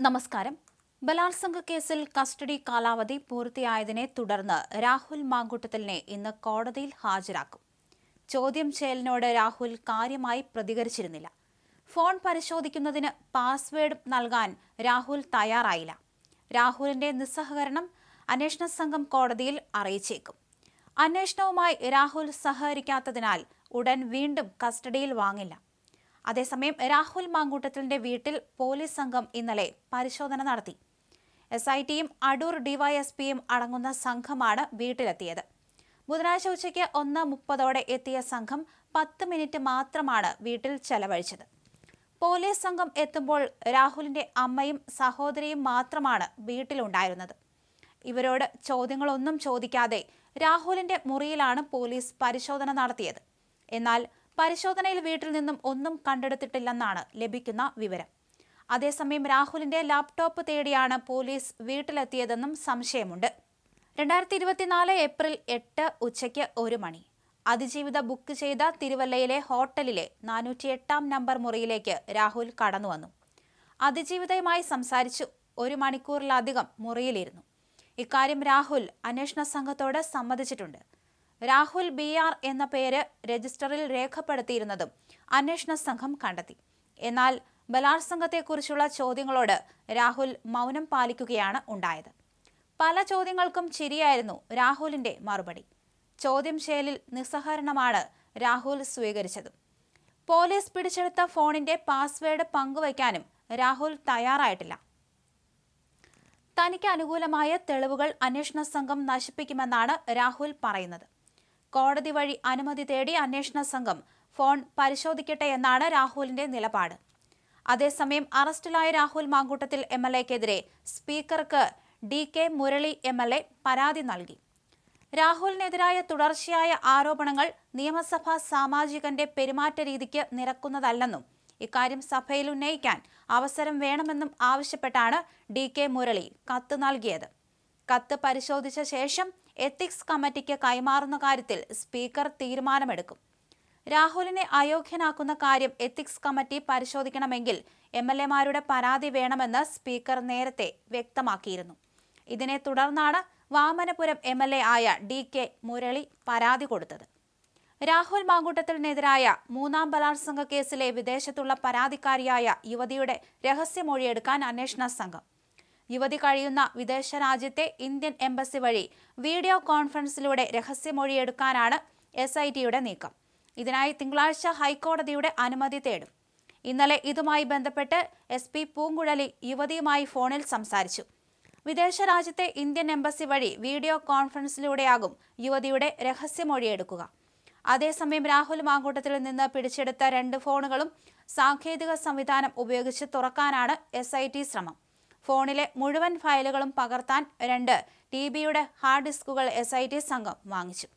നമസ്കാരം. ബലാത്സംഗ കേസിൽ കസ്റ്റഡി കാലാവധി പൂർത്തിയായതിനെ തുടർന്ന് രാഹുൽ മാങ്കുട്ടത്തലിനെ ഇന്ന് കോടതിയിൽ ഹാജരാക്കും. ചോദ്യം ചെയ്യലിനോട് രാഹുൽ കാര്യമായി പ്രതികരിച്ചിരുന്നില്ല. ഫോൺ പരിശോധിക്കുന്നതിന് പാസ്വേഡ് നൽകാൻ രാഹുൽ തയ്യാറായില്ല. രാഹുലിന്റെ നിസ്സഹകരണം അന്വേഷണ സംഘം കോടതിയിൽ അറിയിച്ചേക്കും. അന്വേഷണവുമായി രാഹുൽ സഹകരിക്കാത്തതിനാൽ ഉടൻ വീണ്ടും കസ്റ്റഡിയിൽ വാങ്ങില്ല. അതേസമയം രാഹുൽ മാങ്കൂട്ടത്തിലിന്റെ വീട്ടിൽ പോലീസ് സംഘം ഇന്നലെ പരിശോധന നടത്തി. എസ് ഐ ടിയും അടൂർ ഡിവൈഎസ്പിയും അടങ്ങുന്ന സംഘമാണ് വീട്ടിലെത്തിയത്. ബുധനാഴ്ച ഉച്ചയ്ക്ക് ഒന്ന് മുപ്പതോടെ എത്തിയ സംഘം പത്ത് മിനിറ്റ് മാത്രമാണ് വീട്ടിൽ ചെലവഴിച്ചത്. പോലീസ് സംഘം എത്തുമ്പോൾ രാഹുലിന്റെ അമ്മയും സഹോദരിയും മാത്രമാണ് വീട്ടിലുണ്ടായിരുന്നത്. ഇവരോട് ചോദ്യങ്ങളൊന്നും ചോദിക്കാതെ രാഹുലിന്റെ മുറിയിലാണ് പോലീസ് പരിശോധന നടത്തിയത്. എന്നാൽ പരിശോധനയിൽ വീട്ടിൽ നിന്നും ഒന്നും കണ്ടെടുത്തിട്ടില്ലെന്നാണ് ലഭിക്കുന്ന വിവരം. അതേസമയം രാഹുലിന്റെ ലാപ്ടോപ്പ് തേടിയാണ് പോലീസ് വീട്ടിലെത്തിയതെന്നും സംശയമുണ്ട്. രണ്ടായിരത്തി ഇരുപത്തിനാല് ഏപ്രിൽ എട്ട് ഉച്ചയ്ക്ക് ഒരു മണി. അതിജീവിത ബുക്ക് ചെയ്ത തിരുവല്ലയിലെ ഹോട്ടലിലെ നാനൂറ്റി എട്ടാം നമ്പർ മുറിയിലേക്ക് രാഹുൽ കടന്നു വന്നു. അതിജീവിതയുമായി സംസാരിച്ചു. ഒരു മണിക്കൂറിലധികം മുറിയിലിരുന്നു. ഇക്കാര്യം രാഹുൽ അന്വേഷണ സംഘത്തോട് സമ്മതിച്ചിട്ടുണ്ട്. രാഹുൽ ബി ആർ എന്ന പേര് രജിസ്റ്ററിൽ രേഖപ്പെടുത്തിയിരുന്നതും അന്വേഷണ സംഘം കണ്ടെത്തി. എന്നാൽ ബലാത്സംഗത്തെക്കുറിച്ചുള്ള ചോദ്യങ്ങളോട് രാഹുൽ മൗനം പാലിക്കുകയാണ് ഉണ്ടായത്. പല ചോദ്യങ്ങൾക്കും ചിരിയായിരുന്നു രാഹുലിന്റെ മറുപടി. ചോദ്യം ചെയ്യലിൽ നിസ്സഹരണമാണ് രാഹുൽ സ്വീകരിച്ചത്. പോലീസ് പിടിച്ചെടുത്ത ഫോണിന്റെ പാസ്വേഡ് പങ്കുവയ്ക്കാനും രാഹുൽ തയ്യാറായിട്ടില്ല. തനിക്ക് അനുകൂലമായ തെളിവുകൾ അന്വേഷണ സംഘം നശിപ്പിക്കുമെന്നാണ് രാഹുൽ പറയുന്നത്. കോടതി വഴി അനുമതി തേടി അന്വേഷണ സംഘം ഫോൺ പരിശോധിക്കട്ടെ എന്നാണ് രാഹുലിന്റെ നിലപാട്. അതേസമയം അറസ്റ്റിലായ രാഹുൽ മാങ്കൂട്ടത്തിൽ എം എൽ എക്കെതിരെ സ്പീക്കർക്ക് D K Murali M L A പരാതി നൽകി. രാഹുലിനെതിരായ തുടർച്ചയായ ആരോപണങ്ങൾ നിയമസഭാ സാമാജികന്റെ പെരുമാറ്റ രീതിക്ക് നിരക്കുന്നതല്ലെന്നും ഇക്കാര്യം സഭയിൽ ഉന്നയിക്കാൻ അവസരം വേണമെന്നും ആവശ്യപ്പെട്ടാണ് ഡി കെ മുരളി കത്ത് നൽകിയത്. കത്ത് പരിശോധിച്ച ശേഷം എത്തിക്സ് കമ്മിറ്റിക്ക് കൈമാറുന്ന കാര്യത്തിൽ സ്പീക്കർ തീരുമാനമെടുക്കും. രാഹുലിനെ അയോഗ്യനാക്കുന്ന കാര്യം എത്തിക്സ് കമ്മിറ്റി പരിശോധിക്കണമെങ്കിൽ എം എൽ എമാരുടെ പരാതി വേണമെന്ന് സ്പീക്കർ നേരത്തെ വ്യക്തമാക്കിയിരുന്നു. ഇതിനെ തുടർന്നാണ് വാമനപുരം എം എൽ എ ആയ ഡി കെ മുരളി പരാതി കൊടുത്തത്. രാഹുൽ മാങ്കൂട്ടത്തിനെതിരായ മൂന്നാം ബലാത്സംഗ കേസിലെ വിദേശത്തുള്ള പരാതിക്കാരിയായ യുവതിയുടെ രഹസ്യമൊഴിയെടുക്കാൻ അന്വേഷണ സംഘം യുവതി കഴിയുന്ന വിദേശ രാജ്യത്തെ ഇന്ത്യൻ എംബസി വഴി വീഡിയോ കോൺഫറൻസിലൂടെ രഹസ്യമൊഴിയെടുക്കാനാണ് എസ് ഐ ടിയുടെ നീക്കം. ഇതിനായി തിങ്കളാഴ്ച ഹൈക്കോടതിയുടെ അനുമതി തേടും. ഇന്നലെ ഇതുമായി ബന്ധപ്പെട്ട് എസ് പി പൂങ്കുഴലി യുവതിയുമായി ഫോണിൽ സംസാരിച്ചു. വിദേശ രാജ്യത്തെ ഇന്ത്യൻ എംബസി വഴി വീഡിയോ കോൺഫറൻസിലൂടെയാകും യുവതിയുടെ രഹസ്യമൊഴിയെടുക്കുക. അതേസമയം രാഹുൽ മാങ്കൂട്ടത്തിൽ നിന്ന് പിടിച്ചെടുത്ത രണ്ട് ഫോണുകളും സാങ്കേതിക സംവിധാനം ഉപയോഗിച്ച് തുറക്കാനാണ് എസ് ശ്രമം. ഫോണിലെ മുഴുവൻ ഫയലുകളും പകർത്താൻ രണ്ട് ടി ബിയുടെ ഹാർഡ് ഡിസ്കുകൾ എസ് സംഘം വാങ്ങിച്ചു.